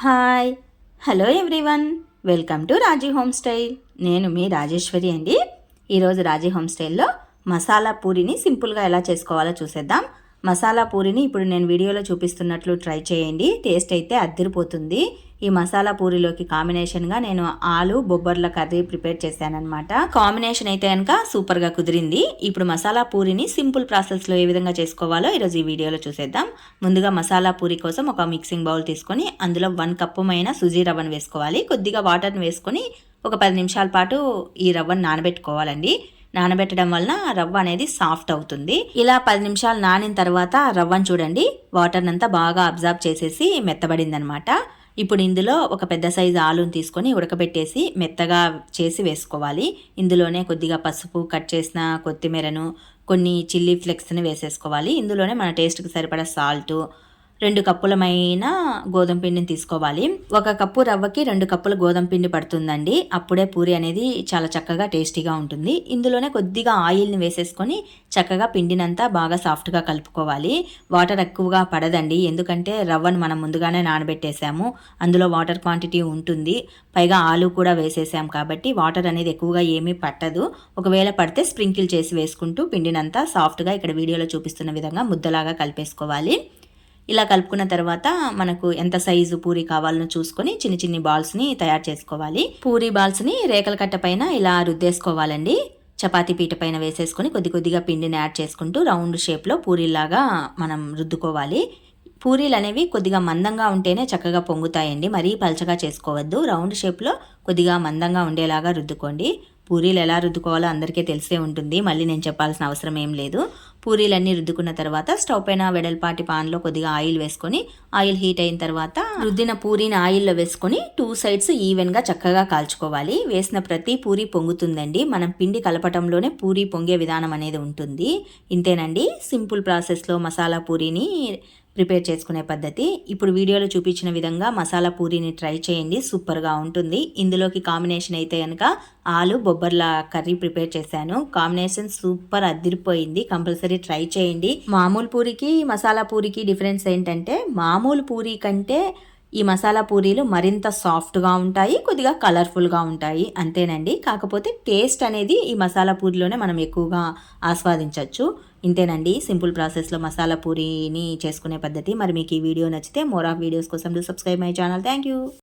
Hi. Hello everyone. Welcome to Raji home style. నేను మీ రాజేశ్వరి అండి. ఈరోజు రాజీ హోమ్ స్టైల్లో మసాలా పూరిని సింపుల్గా ఎలా చేసుకోవాలో చూసేద్దాం. మసాలా పూరిని ఇప్పుడు నేను వీడియోలో చూపిస్తున్నట్లు ట్రై చేయండి. టేస్ట్ అయితే అద్దరిపోతుంది. ఈ మసాలా పూరిలోకి కాంబినేషన్గా నేను ఆలు బొబ్బర్ల కర్రీ ప్రిపేర్ చేశానమాట కాంబినేషన్ అయితే కనుక సూపర్గా కుదిరింది. ఇప్పుడు మసాలా పూరిని సింపుల్ ప్రాసెస్లో ఏ విధంగా చేసుకోవాలో ఈరోజు ఈ వీడియోలో చూసేద్దాం. ముందుగా మసాలా పూరి కోసం ఒక మిక్సింగ్ బౌల్ తీసుకొని అందులో వన్ కప్పు మైన సుజీ రవ్వను వేసుకోవాలి. కొద్దిగా వాటర్ని వేసుకొని ఒక పది నిమిషాల పాటు ఈ రవ్వను నానబెట్టుకోవాలండి. నానబెట్టడం వలన రవ్వ అనేది సాఫ్ట్ అవుతుంది. ఇలా పది నిమిషాలు నానిన తర్వాత రవ్వను చూడండి. వాటర్ అంతా బాగా అబ్జర్వ్ చేసేసి మెత్తబడిందనమాట. ఇప్పుడు ఇందులో ఒక పెద్ద సైజు ఆలుని తీసుకొని ఉడకబెట్టేసి మెత్తగా చేసి వేసుకోవాలి. ఇందులోనే కొద్దిగా పసుపు కట్ చేసిన కొత్తిమీరను కొన్ని చిల్లీ ఫ్లెక్స్ని వేసేసుకోవాలి. ఇందులోనే మన టేస్ట్కి సరిపడా సాల్టు రెండు కప్పులమైన గోధుమ పిండిని తీసుకోవాలి. ఒక కప్పు రవ్వకి రెండు కప్పుల గోధుమ పిండి పడుతుందండి. అప్పుడే పూరి అనేది చాలా చక్కగా టేస్టీగా ఉంటుంది. ఇందులోనే కొద్దిగా ఆయిల్ని వేసేసుకొని చక్కగా పిండినంతా బాగా సాఫ్ట్గా కలుపుకోవాలి. వాటర్ ఎక్కువగా పడదండి. ఎందుకంటే రవ్వను మనం ముందుగానే నానబెట్టేసాము. అందులో వాటర్ క్వాంటిటీ ఉంటుంది. పైగా ఆలు కూడా వేసేసాం కాబట్టి వాటర్ అనేది ఎక్కువగా ఏమీ పట్టదు. ఒకవేళ పడితే స్ప్రింకిల్ చేసి వేసుకుంటూ పిండినంతా సాఫ్ట్గా ఇక్కడ వీడియోలో చూపిస్తున్న విధంగా ముద్దలాగా కలిపేసుకోవాలి. ఇలా కలుపుకున్న తర్వాత మనకు ఎంత సైజు పూరి కావాలనో చూసుకొని చిన్న చిన్ని బాల్స్ని తయారు చేసుకోవాలి. పూరి బాల్స్ని రేకల కట్ట పైన ఇలా రుద్దేసుకోవాలండి. చపాతీ పీట పైన వేసేసుకొని కొద్ది కొద్దిగా పిండిని యాడ్ చేసుకుంటూ రౌండ్ షేప్లో పూరీలాగా మనం రుద్దుకోవాలి. పూరీలు అనేవి కొద్దిగా మందంగా ఉంటేనే చక్కగా పొంగుతాయండి. మరీ పలచగా చేసుకోవద్దు. రౌండ్ షేప్లో కొద్దిగా మందంగా ఉండేలాగా రుద్దుకోండి. పూరీలు ఎలా రుద్దుకోవాలో అందరికీ తెలిసే ఉంటుంది. మళ్ళీ నేను చెప్పాల్సిన అవసరం ఏం లేదు. పూరీలన్నీ రుద్దుకున్న తర్వాత స్టవ్ పైన వెడల్పాటి పాన్లో కొద్దిగా ఆయిల్ వేసుకొని ఆయిల్ హీట్ అయిన తర్వాత రుద్దిన పూరీని ఆయిల్లో వేసుకొని టూ సైడ్స్ ఈవెన్గా చక్కగా కాల్చుకోవాలి. వేసిన ప్రతి పూరి పొంగుతుందండి. మనం పిండి కలపటంలోనే పూరి పొంగే విధానం అనేది ఉంటుంది. ఇంతేనండి. సింపుల్ ప్రాసెస్లో మసాలా పూరీని ప్రిపేర్ చేసుకునే పద్ధతి. ఇప్పుడు వీడియోలో చూపించిన విధంగా మసాలా పూరీని ట్రై చేయండి. సూపర్గా ఉంటుంది. ఇందులోకి కాంబినేషన్ అయితే కనుక ఆలు బొబ్బర్ల కర్రీ ప్రిపేర్ చేశాను. కాంబినేషన్ సూపర్ అదిరిపోయింది. కంపల్సరీ ట్రై చేయండి. మామూలు పూరికి మసాలా పూరికి డిఫరెన్స్ ఏంటంటే మామూలు పూరి కంటే ఈ మసాలా పూరీలు మరింత సాఫ్ట్గా ఉంటాయి కొద్దిగా కలర్ఫుల్గా ఉంటాయి. అంతేనండి. కాకపోతే టేస్ట్ అనేది ఈ మసాలా పూరిలోనే మనం ఎక్కువగా ఆస్వాదించవచ్చు. ఇంతేనండి. సింపుల్ ప్రాసెస్లో మసాలా పూరీని చేసుకునే పద్ధతి. మరి మీకు ఈ వీడియో నచ్చితే మోర్ ఆఫ్ వీడియోస్ కోసం do subscribe my channel thank you